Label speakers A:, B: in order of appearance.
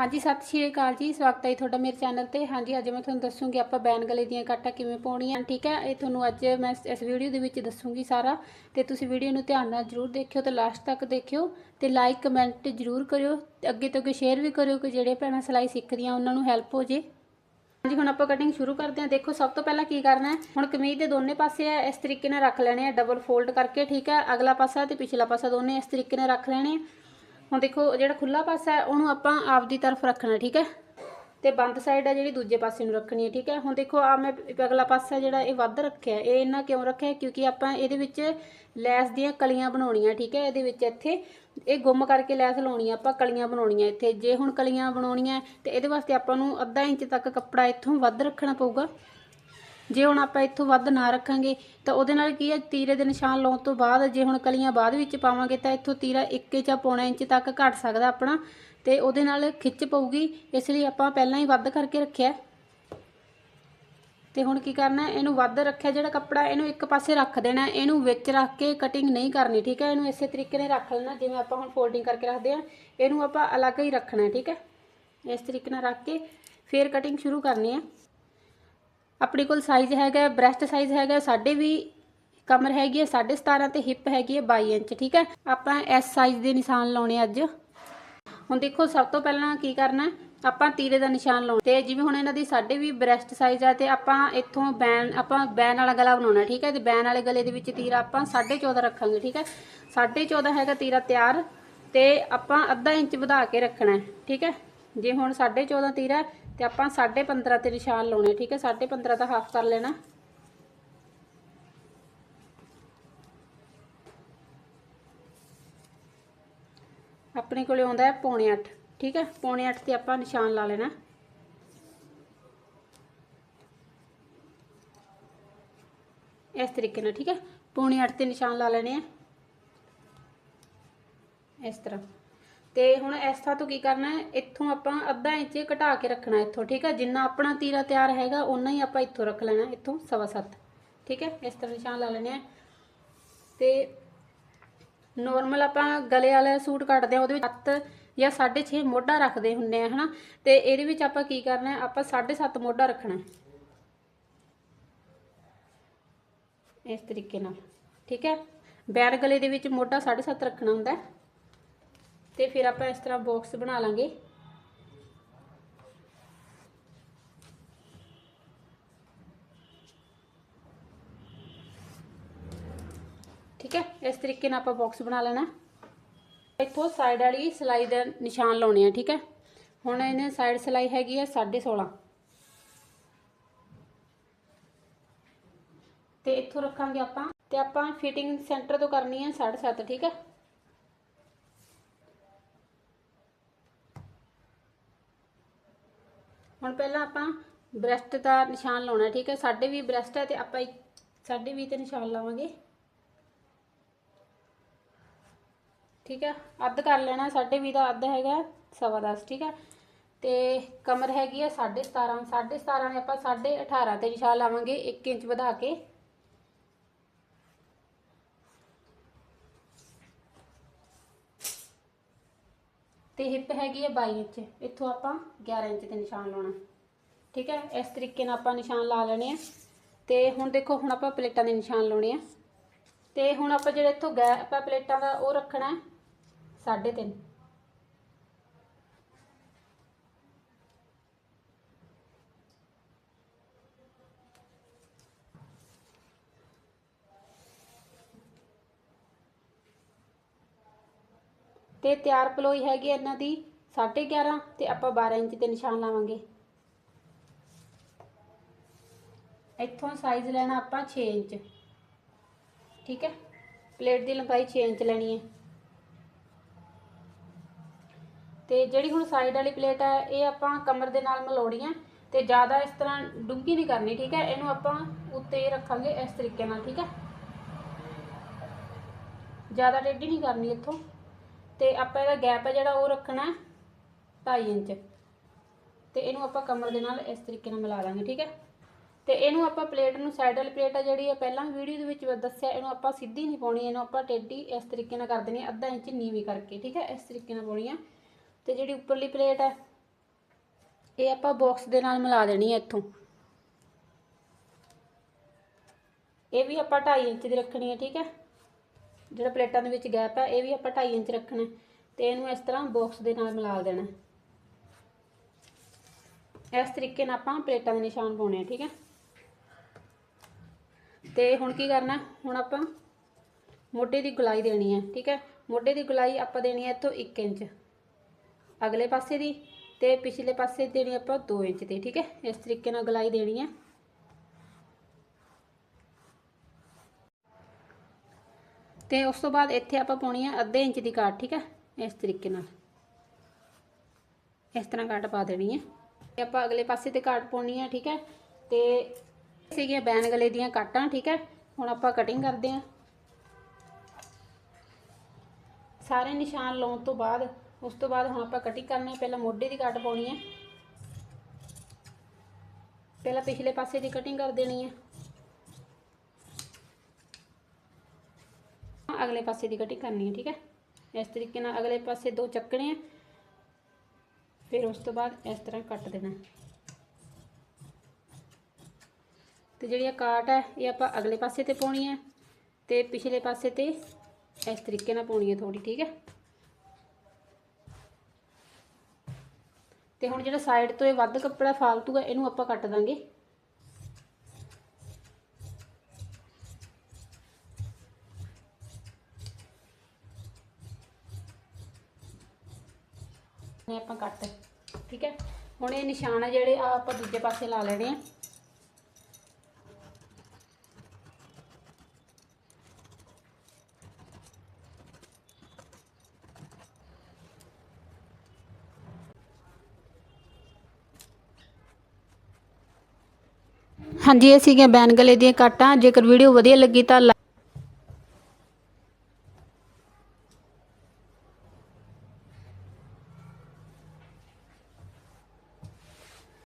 A: ਹਾਂਜੀ, ਸਤਿ ਸ਼੍ਰੀ ਅਕਾਲ ਜੀ। ਸਵਾਗਤ ਹੈ ਜੀ ਤੁਹਾਡਾ ਮੇਰੇ ਚੈਨਲ ਤੇ। ਹਾਂਜੀ, ਅੱਜ ਮੈਂ ਤੁਹਾਨੂੰ ਦੱਸੂਗੀ ਆਪਾਂ ਬੈਨ ਗਲੇ ਦੀਆਂ ਕਾਟਾਂ ਕਿਵੇਂ ਪਾਉਣੀਆਂ, ਠੀਕ ਹੈ? ਇਹ ਤੁਹਾਨੂੰ ਅੱਜ ਮੈਂ ਇਸ- ਵੀਡੀਓ ਦੇ ਵਿੱਚ ਦੱਸੂਗੀ ਸਾਰਾ। ਤੇ ਤੁਸੀਂ ਵੀਡੀਓ ਨੂੰ ਧਿਆਨ ਨਾਲ ਜਰੂਰ ਦੇਖਿਓ ਤੇ ਲਾਸਟ ਤੱਕ ਦੇਖਿਓ ਤੇ ਲਾਈਕ ਕਮੈਂਟ ਜਰੂਰ ਕਰਿਓ ਤੇ ਅੱਗੇ ਤੋਂ ਅੱਗੇ ਸ਼ੇਅਰ ਵੀ ਕਰਿਓ ਕਿ ਜਿਹੜੇ ਭੈਣਾਂ ਸਿਲਾਈ ਸਿੱਖਦੀਆਂ ਉਹਨਾਂ ਨੂੰ ਹੈਲਪ ਹੋ ਜੇ। ਹਾਂਜੀ, ਹੁਣ ਆਪਾਂ ਕਟਿੰਗ ਸ਼ੁਰੂ ਕਰਦੇ ਹਾਂ। ਦੇਖੋ, ਸਭ ਤੋਂ ਪਹਿਲਾਂ ਕੀ ਕਰਨਾ ਹੈ? ਹੁਣ ਕਮੀਜ਼ ਦੇ ਦੋਨੇ ਪਾਸੇ ਆ ਇਸ ਤਰੀਕੇ ਨਾਲ ਰੱਖ ਲੈਣੇ ਆ ਡਬਲ ਫੋਲਡ ਕਰਕੇ, ਠੀਕ ਹੈ? ਅਗਲਾ ਪਾਸਾ ਤੇ ਪਿਛਲਾ ਪਾਸਾ ਦੋਨੇ ਇਸ ਤਰੀਕੇ ਨਾਲ ਰੱਖ ਲੈਣੇ ਆ ਹੁਣ ਦੇਖੋ, ਜਿਹੜਾ ਖੁੱਲਾ ਪਾਸਾ ਹੈ, ਉਹਨੂੰ ਆਪਾਂ ਆਪਦੀ ਤਰਫ ਰੱਖਣਾ, ਠੀਕ ਹੈ? ਤੇ ਬੰਦ ਸਾਈਡ ਹੈ ਜਿਹੜੀ, ਦੂਜੇ ਪਾਸੇ ਨੂੰ ਰੱਖਣੀ ਹੈ, ਠੀਕ ਹੈ? ਹੁਣ ਦੇਖੋ ਆ ਮੈਂ ਅਗਲਾ ਪਾਸਾ ਜਿਹੜਾ, ਇਹ ਵੱਧ ਰੱਖਿਆ ਇਹ ਇਹਨਾਂ ਕਿਉਂ ਰੱਖਿਆ ਕਿਉਂਕਿ ਆਪਾਂ ਇਹਦੇ ਵਿੱਚ ਲੈਸ ਦੀਆਂ ਕਲੀਆਂ ਬਣਾਉਣੀਆਂ, ਠੀਕ ਹੈ? ਇਹਦੇ ਵਿੱਚ ਇੱਥੇ ਇਹ ਗੁੰਮ ਕਰਕੇ ਲੈਸ ਲਾਉਣੀ ਆ, ਆਪਾਂ ਕਲੀਆਂ ਬਣਾਉਣੀਆਂ ਇੱਥੇ। ਜੇ ਹੁਣ ਕਲੀਆਂ ਬਣਾਉਣੀਆਂ, ਤੇ ਇਹਦੇ ਵਾਸਤੇ ਆਪਾਂ ਨੂੰ ਅੱਧਾ ਇੰਚ ਤੱਕ ਕੱਪੜਾ ਇੱਥੋਂ ਵੱਧ ਰੱਖਣਾ ਪਊਗਾ। ਜੇ ਹੁਣ ਆਪਾਂ ਇੱਥੋਂ ਵੱਧ ਨਾ ਰੱਖਾਂਗੇ, ਤਾਂ ਉਹਦੇ ਨਾਲ ਕੀ ਹੈ, ਤੀਰੇ ਦੇ ਨਿਸ਼ਾਨ ਲਾਉਣ ਤੋਂ ਬਾਅਦ ਜੇ ਹੁਣ ਕਲੀਆਂ ਬਾਅਦ ਵਿੱਚ ਪਾਵਾਂਗੇ, ਤਾਂ ਇੱਥੋਂ ਤੀਰਾ 1 ਜਾਂ ਪੌਣਾ ਇੰਚ ਤੱਕ ਘਟ ਸਕਦਾ ਆਪਣਾ, ਤੇ ਉਹਦੇ ਨਾਲ ਖਿੱਚ ਪਊਗੀ, ਇਸ ਲਈ ਆਪਾਂ ਪਹਿਲਾਂ ਹੀ ਵੱਧ ਕਰਕੇ ਰੱਖਿਆ। ਤੇ ਹੁਣ ਕੀ ਕਰਨਾ, ਇਹਨੂੰ ਵੱਧ ਰੱਖਿਆ ਜਿਹੜਾ ਕੱਪੜਾ, ਇਹਨੂੰ ਇੱਕ ਪਾਸੇ ਰੱਖ ਦੇਣਾ, ਇਹਨੂੰ ਵਿੱਚ ਰੱਖ ਕੇ ਕਟਿੰਗ ਨਹੀਂ ਕਰਨੀ, ਠੀਕ ਹੈ? ਇਹਨੂੰ ਇਸੇ ਤਰੀਕੇ ਨਾਲ ਰੱਖ ਲੈਣਾ, ਜਿਵੇਂ ਆਪਾਂ ਹੁਣ ਫੋਲਡਿੰਗ ਕਰਕੇ ਰੱਖਦੇ ਆ ਇਹਨੂੰ ਆਪਾਂ ਅਲੱਗ ਹੀ ਰੱਖਣਾ, ਠੀਕ ਹੈ? ਇਸ ਤਰੀਕੇ ਨਾਲ ਰੱਖ ਕੇ ਫਿਰ ਕਟਿੰਗ ਸ਼ੁਰੂ ਕਰਨੀ ਹੈ। ਆਪਣੇ ਕੋਲ ਸਾਈਜ਼ ਹੈਗਾ ਬ੍ਰੈਸਟ ਸਾਈਜ਼ ਹੈਗਾ, ਸਾਡੇ ਵੀ ਕਮਰ ਹੈਗੀ ਹੈ 17.5 ਤੇ ਹਿਪ ਹੈਗੀ ਹੈ 22 ਇੰਚ, ਠੀਕ ਹੈ? ਆਪਾਂ ਐਸ ਸਾਈਜ਼ ਦੇ ਨਿਸ਼ਾਨ ਲਾਉਣੇ ਅੱਜ। ਹੁਣ ਦੇਖੋ, ਸਭ ਤੋਂ ਪਹਿਲਾਂ ਕੀ ਕਰਨਾ, ਆਪਾਂ ਤੀਰੇ ਦਾ ਨਿਸ਼ਾਨ ਲਾਉਣਾ। ਤੇ ਜਿਵੇਂ ਹੁਣ ਇਹਨਾਂ ਦੀ ਸਾਡੇ ਵੀ ਬ੍ਰੈਸਟ ਸਾਈਜ਼ ਆ, ਤੇ ਆਪਾਂ ਇੱਥੋਂ ਬੈਨ, ਆਪਾਂ ਬੈਨ ਵਾਲਾ ਗਲਾ ਬਣਾਉਣਾ, ਠੀਕ ਹੈ? ਤੇ ਬੈਨ ਵਾਲੇ ਗਲੇ ਦੇ ਵਿੱਚ ਤੀਰਾ ਆਪਾਂ 14.5 ਰੱਖਾਂਗੇ, ਠੀਕ ਹੈ? 14.5 ਹੈਗਾ ਤੀਰਾ ਤਿਆਰ, ਤੇ ਆਪਾਂ ਅੱਧਾ ਇੰਚ ਵਧਾ ਕੇ ਰੱਖਣਾ, ਠੀਕ ਹੈ? ਜੇ ਹੁਣ 14.5 ਤੀਰਾ ਤੇ ਆਪਾਂ 15.5 ਤੇ ਨਿਸ਼ਾਨ ਲਾਉਣੇ, ਠੀਕ ਹੈ? 15.5 ਦਾ ਹਾਫ ਕਰ ਲੈਣਾ। ਆਪਣੇ ਕੋਲੇ ਆਉਂਦਾ ਹੈ ਪੌਣੇ 8 ਠੀਕ ਹੈ? ਪੌਣੇ 8 ਤੇ ਆਪਾਂ ਨਿਸ਼ਾਨ ਲਾ ਲੈਣਾ। ਇਸ ਤਰੀਕੇ ਨਾਲ, ਠੀਕ ਹੈ? ਪੌਣੇ 8 ਤੇ ਨਿਸ਼ਾਨ ਲਾ ਲੈਣੇ ਆ। ਇਸ ਤਰ੍ਹਾਂ। ਤੇ ਹੁਣ ਇਸ ਥਾਂ ਤੋਂ ਕੀ ਕਰਨਾ ਹੈ? ਇੱਥੋਂ ਆਪਾਂ ਅੱਧਾ ਇੰਚ ਘਟਾ ਕੇ ਰੱਖਣਾ ਇੱਥੋਂ, ਠੀਕ ਹੈ? ਜਿੰਨਾ ਆਪਣਾ ਤੀਰਾ ਤਿਆਰ ਹੈਗਾ ਉਨਾ ਹੀ ਆਪਾਂ ਇੱਥੋਂ ਰੱਖ ਲੈਣਾ, ਇੱਥੋਂ ਸਵਾ ਸੱਤ, ਠੀਕ ਹੈ? ਇਸ ਤਰ੍ਹਾਂ ਨਿਸ਼ਾਨ ਲਾ ਲੈਣੇ ਆ ਤੇ ਨੋਰਮਲ ਆਪਾਂ ਗਲੇ ਵਾਲਾ ਸੂਟ ਕੱਟਦੇ ਆ ਉਹਦੇ ਵਿੱਚ 7 ਜਾਂ 6.5 ਮੋਢਾ ਰੱਖਦੇ ਹੁੰਦੇ ਆ ਹਨਾ? ਤੇ ਇਹਦੇ ਵਿੱਚ ਆਪਾਂ ਕੀ ਕਰਨਾ ਹੈ? ਆਪਾਂ 7.5 ਮੋਢਾ ਰੱਖਣਾ ਇਸ ਤਰੀਕੇ ਨਾਲ, ਠੀਕ ਹੈ? ਬੈਰ ਗਲੇ ਦੇ ਵਿੱਚ ਮੋਢਾ 7.5 ਰੱਖਣਾ ਹੁੰਦਾ ਹੈ। ਤੇ ਫਿਰ ਆਪਾਂ ਇਸ ਤਰ੍ਹਾਂ ਬਾਕਸ ਬਣਾ ਲਾਂਗੇ। ਠੀਕ ਹੈ? ਇਸ ਤਰੀਕੇ ਨਾਲ ਆਪਾਂ ਬਾਕਸ ਬਣਾ ਲੈਣਾ। ਇੱਥੋਂ ਸਾਈਡ ਵਾਲੀ ਸਿਲਾਈ ਦਾ ਨਿਸ਼ਾਨ ਲਾਉਣੇ ਆ, ਠੀਕ ਹੈ? ਹੁਣ ਇਹਨੇ ਸਾਈਡ ਸਿਲਾਈ ਹੈਗੀ ਆ 16.5 ਤੇ ਇੱਥੋਂ ਰੱਖਾਂਗੇ ਆਪਾਂ। ਤੇ ਆਪਾਂ ਫਿਟਿੰਗ ਸੈਂਟਰ ਤੋਂ ਕਰਨੀ ਹੈ 7.5 ਠੀਕ ਹੈ? ਹੁਣ ਪਹਿਲਾਂ ਆਪਾਂ ਬ੍ਰੈਸਟ ਦਾ ਨਿਸ਼ਾਨ ਲਾਉਣਾ, ਠੀਕ ਹੈ? ਸਾਡੇ ਵੀ ਬ੍ਰੈਸਟ ਹੈ ਤੇ ਆਪਾਂ ਇੱਕ- ਸਾਡੇ ਵੀ ਤੇ ਨਿਸ਼ਾਨ ਲਾਵਾਂਗੇ। ਠੀਕ ਹੈ? ਅੱਧ ਕਰ ਲੈਣਾ, ਸਾਡੇ ਵੀ ਦਾ ਅੱਧ ਹੈਗਾ ਸਵਾ ਦਸ, ਠੀਕ ਹੈ? ਤੇ ਕਮਰ ਹੈਗੀ ਹੈ 17.5 17.5 ਨੇ ਆਪਾਂ 18.5 ਤੇ ਨਿਸ਼ਾਨ ਲਾਵਾਂਗੇ 1 ਇੰਚ ਵਧਾ ਕੇ। ਤੇ ਹਿੱਪ ਹੈਗੀ ਹੈ 22 ਇੰਚ। ਇੱਥੋਂ ਆਪਾਂ 11 ਇੰਚ ਤੇ ਨਿਸ਼ਾਨ ਲਾਉਣਾ। ਠੀਕ ਹੈ? ਇਸ ਤਰੀਕੇ ਨਾਲ ਆਪਾਂ ਨਿਸ਼ਾਨ ਲਾ ਲੈਣੇ ਆ। ਤੇ ਹੁਣ ਦੇਖੋ, ਹੁਣ ਆਪਾਂ ਪਲੇਟਾਂ ਦੇ ਨਿਸ਼ਾਨ ਲਾਉਣੇ ਆ। ਤੇ ਹੁਣ ਆਪਾਂ ਜਿਹੜਾ ਇੱਥੋਂ ਗੈਪ ਹੈ ਪਲੇਟਾਂ ਦਾ ਉਹ ਰੱਖਣਾ ਹੈ 3.5 ਤੇ ਤਿਆਰ ਪਲੋਈ ਹੈਗੀ ਇਹਨਾਂ ਦੀ 11.5 ਤੇ ਆਪਾਂ 12 ਇੰਚ ਤੇ ਨਿਸ਼ਾਨ ਲਾਵਾਂਗੇ। ਇੱਥੋਂ ਸਾਈਜ਼ ਲੈਣਾ ਆਪਾਂ 6 ਇੰਚ। ਠੀਕ ਹੈ? ਪਲੇਟ ਦੀ ਲੰਬਾਈ 6 ਇੰਚ ਲੈਣੀ ਹੈ। ਤੇ ਜਿਹੜੀ ਹੁਣ ਸਾਈਡ ਵਾਲੀ ਪਲੇਟ ਹੈ, ਇਹ ਆਪਾਂ ਕਮਰ ਦੇ ਨਾਲ ਮਲੋੜੀ ਹੈ ਤੇ ਜ਼ਿਆਦਾ ਇਸ ਤਰ੍ਹਾਂ ਡੂੰਘੀ ਨਹੀਂ ਕਰਨੀ, ਠੀਕ ਹੈ? ਇਹਨੂੰ ਆਪਾਂ ਉੱਤੇ ਰੱਖਾਂਗੇ ਇਸ ਤਰੀਕੇ ਨਾਲ, ਠੀਕ ਹੈ? ਜ਼ਿਆਦਾ ਟੇਢੀ ਨਹੀਂ ਕਰਨੀ ਇੱਥੋਂ। ਤੇ ਆਪਾਂ ਇਹਦਾ ਗੈਪ ਹੈ ਜਿਹੜਾ ਉਹ ਰੱਖਣਾ 2.5 ਇੰਚ। ਤੇ ਇਹਨੂੰ ਆਪਾਂ ਕਮਰ ਦੇ ਨਾਲ ਇਸ ਤਰੀਕੇ ਨਾਲ ਮਿਲਾ ਦਾਂਗੇ ਠੀਕ ਹੈ? ਤੇ ਇਹਨੂੰ ਆਪਾਂ ਪਲੇਟ ਨੂੰ ਸਾਈਡ ਵਾਲੀ ਪਲੇਟ ਆ ਜਿਹੜੀ ਹੈ ਪਹਿਲਾਂ ਵੀਡੀਓ ਦੇ ਵਿੱਚ ਦੱਸਿਆ ਇਹਨੂੰ ਆਪਾਂ ਸਿੱਧੀ ਨਹੀਂ ਪਾਉਣੀ ਇਹਨੂੰ ਆਪਾਂ ਟੇਢੀ ਇਸ ਤਰੀਕੇ ਨਾਲ ਕਰ ਦੇਣੀ ਹੈ, ਅੱਧਾ ਇੰਚ ਨੀਵੀਂ ਕਰਕੇ ਠੀਕ ਹੈ? ਇਸ ਤਰੀਕੇ ਨਾਲ ਪਾਉਣੀ ਹੈ ਤੇ ਜਿਹੜੀ ਉੱਪਰਲੀ ਪਲੇਟ ਹੈ ਇਹ ਆਪਾਂ ਬਾਕਸ ਦੇ ਨਾਲ ਮਿਲਾ ਦੇਣੀ ਹੈ ਇੱਥੋਂ। ਇਹ ਵੀ ਆਪਾਂ 2.5 ਇੰਚ ਦੀ ਰੱਖਣੀ ਹੈ ਠੀਕ ਹੈ? ਜਿਹੜਾ ਪਲੇਟਾਂ ਦੇ ਵਿੱਚ ਗੈਪ ਹੈ ਇਹ ਵੀ ਆਪਾਂ 2.5 ਇੰਚ ਰੱਖਣਾ ਹੈ ਤੇ ਇਹਨੂੰ ਇਸ ਤਰ੍ਹਾਂ ਬਾਕਸ ਦੇ ਨਾਲ ਮਿਲਾ ਦੇਣਾ ਇਸ ਤਰੀਕੇ ਨਾਲ ਆਪਾਂ ਪਲੇਟਾਂ ਦੇ ਨਿਸ਼ਾਨ ਪਾਉਣੇ ਆ, ਠੀਕ ਹੈ? ਤੇ ਹੁਣ ਕੀ ਕਰਨਾ, ਹੁਣ ਆਪਾਂ ਮੋਢੇ ਦੀ ਗੁਲਾਈ ਦੇਣੀ ਹੈ, ਠੀਕ ਹੈ? ਮੋਢੇ ਦੀ ਗੁਲਾਈ ਆਪਾਂ ਦੇਣੀ ਹੈ ਇੱਥੋਂ 1 ਇੰਚ। ਅਗਲੇ ਪਾਸੇ ਦੀ ਤੇ ਪਿਛਲੇ ਪਾਸੇ ਦੇਣੀ ਆਪਾਂ 2 ਇੰਚ ਦੀ, ਠੀਕ ਹੈ? ਇਸ ਤਰੀਕੇ ਨਾਲ ਗੁਲਾਈ ਦੇਣੀ ਹੈ। ਤੇ ਉਸ ਤੋਂ ਬਾਅਦ ਇੱਥੇ ਆਪਾਂ ਪਾਉਣੀ ਆ ਅੱਧੇ ਇੰਚ ਦੀ ਕਾਟ ਠੀਕ ਹੈ ਇਸ ਤਰੀਕੇ ਨਾਲ। ਇਸ ਤਰ੍ਹਾਂ ਕਾਟ ਪਾ ਦੇਣੀ ਹੈ ਤੇ ਆਪਾਂ ਅਗਲੇ ਪਾਸੇ ਤੇ ਕਾਟ ਪਾਉਣੀ ਆ, ਠੀਕ ਹੈ ਤੇ ਸੀਗੀਆਂ ਬੈਨ ਗਲੇ ਦੀਆਂ ਕਾਟਾਂ ਠੀਕ ਹੈ ਹੁਣ ਆਪਾਂ ਕਟਿੰਗ ਕਰਦੇ ਹਾਂ ਸਾਰੇ ਨਿਸ਼ਾਨ ਲਾਉਣ ਤੋਂ ਬਾਅਦ, ਉਸ ਤੋਂ ਬਾਅਦ ਹੁਣ ਆਪਾਂ ਕਟਿੰਗ ਕਰਨੀ ਹੈ ਪਹਿਲਾਂ ਮੋਢੇ ਦੀ ਕੱਟ ਪਾਉਣੀ ਹੈ ਪਹਿਲਾਂ ਪਿਛਲੇ ਪਾਸੇ ਦੀ ਕਟਿੰਗ ਕਰ ਦੇਣੀ ਹੈ ਅਗਲੇ ਪਾਸੇ ਦੀ ਕਟਿੰਗ ਕਰਨੀ ਹੈ, ਠੀਕ ਹੈ? ਇਸ ਤਰੀਕੇ ਨਾਲ ਅਗਲੇ ਪਾਸੇ ਦੋ ਚੱਕਣੇ ਆ। ਫਿਰ ਉਸ ਤੋਂ ਬਾਅਦ ਇਸ ਤਰ੍ਹਾਂ ਕੱਟ ਦੇਣਾ ਤੇ ਜਿਹੜੀ ਆ ਕਾਟ ਹੈ, ਇਹ ਆਪਾਂ ਅਗਲੇ ਪਾਸੇ ਤੇ ਪਾਉਣੀ ਹੈ ਤੇ ਪਿਛਲੇ ਪਾਸੇ ਤੇ ਇਸ ਤਰੀਕੇ ਨਾਲ ਪਾਉਣੀ ਹੈ ਥੋੜੀ ਠੀਕ ਹੈ? ਤੇ ਹੁਣ ਜਿਹੜਾ ਸਾਈਡ ਤੋਂ ਇਹ ਵੱਧ ਕੱਪੜਾ ਫਾਲਤੂ ਹੈ, ਇਹਨੂੰ ਆਪਾਂ ਕੱਟ ਦਾਂਗੇ। ਨੇ ਆਪਾਂ ਕੱਟ। ਠੀਕ ਹੈ? ਹੁਣ ਇਹ ਨਿਸ਼ਾਨ ਆ ਜਿਹੜੇ ਆ ਆਪਾਂ ਦੂਜੇ ਪਾਸੇ ਲਾ ਲੈਣੇ ਆ। ਹਾਂਜੀ, ਇਹ ਸੀਗੀਆਂ ਬੈਨ ਗਲੇ ਦੀਆਂ ਕਾਟਾਂ। ਜੇਕਰ ਵੀਡੀਓ ਵਧੀਆ ਲੱਗੀ ਤਾਂ